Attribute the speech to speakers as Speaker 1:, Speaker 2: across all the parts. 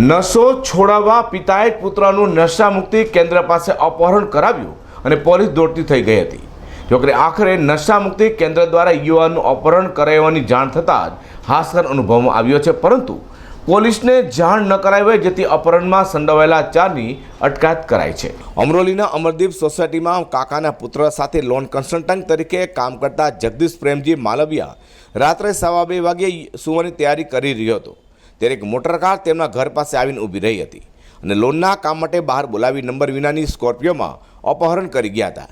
Speaker 1: નશો છોડાવવા પિતાએ પુત્રનું નશા મુક્તિ કેન્દ્ર પાસે અપહરણ કરાવ્યું અને પોલીસ દોડતી થઈ ગઈ હતી. જોકે આખરે નશા મુક્તિ કેન્દ્ર દ્વારા યુવાનનું અપહરણ કરાવવાની જાણ થતાં જ હાસ્કર અનુભવમાં આવ્યો છે. પરંતુ પોલીસને જાણ ન કરાવી હોય જેથી અપહરણમાં સંડોવાયેલા ચારની અટકાયત કરાઈ છે. અમરોલીના અમરદીપ સોસાયટીમાં કાકાના પુત્ર સાથે લોન કન્સલ્ટન્ટ તરીકે કામ કરતા જગદીશ પ્રેમજી માલવિયા રાત્રે સવા બે વાગ્યે સુવાની તૈયારી કરી રહ્યો હતો. ત્યારે એક મોટરકાર તેમના ઘર પાસે આવીને ઊભી રહી હતી અને લોનના કામ માટે બહાર બોલાવી નંબર વિનાની સ્કોર્પિયોમાં અપહરણ કરી ગયા હતા.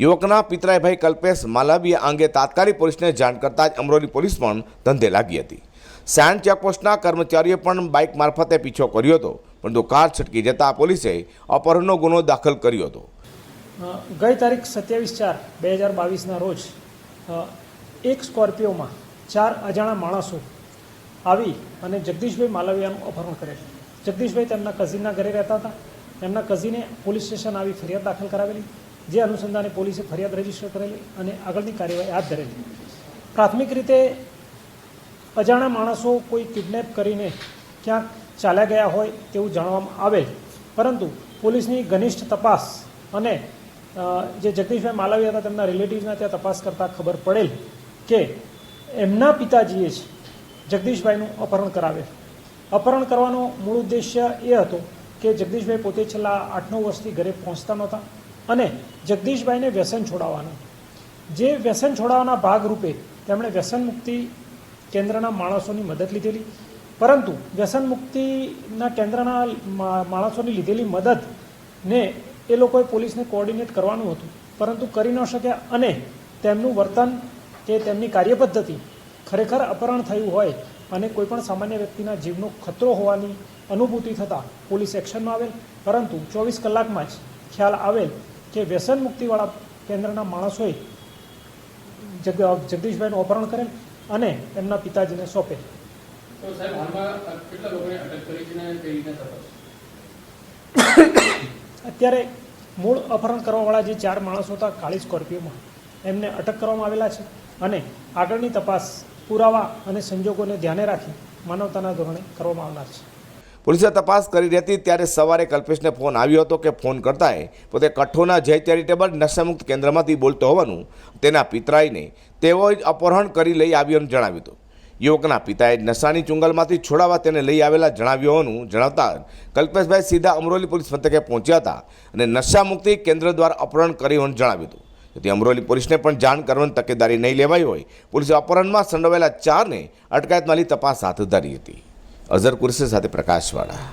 Speaker 1: યુવકના પિતરાઈભાઈ કલ્પેશ માલાવીયા અંગે તાત્કાલિક પોલીસને જાણ કરતાં જ અમરોલી પોલીસ પણ ધંધે લાગી હતી. સેન્ડ ચેકપોસ્ટના કર્મચારીએ પણ બાઇક મારફતે પીછો કર્યો હતો, પરંતુ કાર છટકી જતાં પોલીસે અપહરણનો ગુનો દાખલ કર્યો હતો.
Speaker 2: ગઈ તારીખ સત્યાવીસ ચાર બે હજાર બાવીસના રોજ એક સ્કોર્પિયોમાં ચાર અજાણા માણસો આવી અને જગદીશભાઈ માલવિયાનું અપહરણ કરેલ જગદીશભાઈ તેમના કઝિનના ઘરે રહેતા હતા. તેમના કઝિને પોલીસ સ્ટેશન આવી ફરિયાદ દાખલ કરાવેલી, જે અનુસંધાને પોલીસે ફરિયાદ રજિસ્ટર કરેલી અને આગળની કાર્યવાહી હાથ ધરેલી. પ્રાથમિક રીતે અજાણા માણસો કોઈ કિડનેપ કરીને ક્યાંક ચાલ્યા ગયા હોય તેવું જાણવામાં આવેલ પરંતુ પોલીસની ઘનિષ્ઠ તપાસ અને જે જગદીશભાઈ માલવી હતા તેમના રિલેટિવ્સના ત્યાં તપાસ કરતાં ખબર પડેલ કે એમના પિતાજીએ જ જગદીશભાઈનું અપહરણ કરાવે. અપહરણ કરવાનો મૂળ ઉદ્દેશ્ય એ હતો કે જગદીશભાઈ પોતે છેલ્લા આઠ નવ વર્ષથી ઘરે પહોંચતા નહોતા અને જગદીશભાઈને વ્યસન છોડાવવાનું. જે વ્યસન છોડાવવાના ભાગરૂપે તેમણે વ્યસન મુક્તિ કેન્દ્રના માણસોની મદદ લીધેલી. પરંતુ વ્યસન મુક્તિના કેન્દ્રના માણસોની લીધેલી મદદને એ લોકોએ પોલીસને કોઓર્ડિનેટ કરવાનું હતું. પરંતુ કરી ન શક્યા અને તેમનું વર્તન કે તેમની કાર્યપદ્ધતિ ખરેખર અપહરણ થયું હોય અને કોઈપણ સામાન્ય વ્યક્તિના જીવનો ખતરો હોવાની અનુભૂતિ થતાં પોલીસ એક્શનમાં આવેલ. પરંતુ ચોવીસ કલાકમાં જ ખ્યાલ આવેલ કે વ્યસન મુક્તિવાળા કેન્દ્રના માણસોએ જગ જગદીશભાઈનું અપહરણ કરેલ અને એમના પિતાજીને
Speaker 3: તપાસ?
Speaker 2: અત્યારે મૂળ અપહરણ કરવાવાળા જે ચાર માણસો હતા કાળી સ્કોર્પિયોમાં એમને અટક કરવામાં આવેલા છે અને આગળની તપાસ પુરાવા અને સંજોગોને ધ્યાને રાખી માનવતાના ધોરણે કરવામાં આવનાર છે.
Speaker 1: પોલીસે તપાસ કરી રહી હતી ત્યારે સવારે કલ્પેશને ફોન આવ્યો હતો કે ફોન કરતાંય પોતે કઠોના જય ચેરિટેબલ નશામુક્ત કેન્દ્રમાંથી બોલતો હોવાનું તેના પિતરાઈને તેઓ જ અપહરણ કરી લઈ આવ્યોનું જણાવ્યું હતું. યુવકના પિતાએ નશાની ચુંગલમાંથી છોડાવવા તેને લઈ આવેલા જણાવ્યું હોવાનું જણાવતા કલ્પેશભાઈ સીધા અમરોલી પોલીસ મથકે પહોંચ્યા હતા અને નશામુક્તિ કેન્દ્ર દ્વારા અપહરણ કર્યું હોવાનું જણાવ્યું હતું. તેથી અમરોલી પોલીસને પણ જાણ કરવાની તકેદારી નહીં લેવાઈ હોય, પોલીસે અપહરણમાં સંડોવાયેલા ચારને અટકાયતમાં લઈ તપાસ હાથ ધરી હતી. અઝર કુરશી સાથે પ્રકાશવાળા.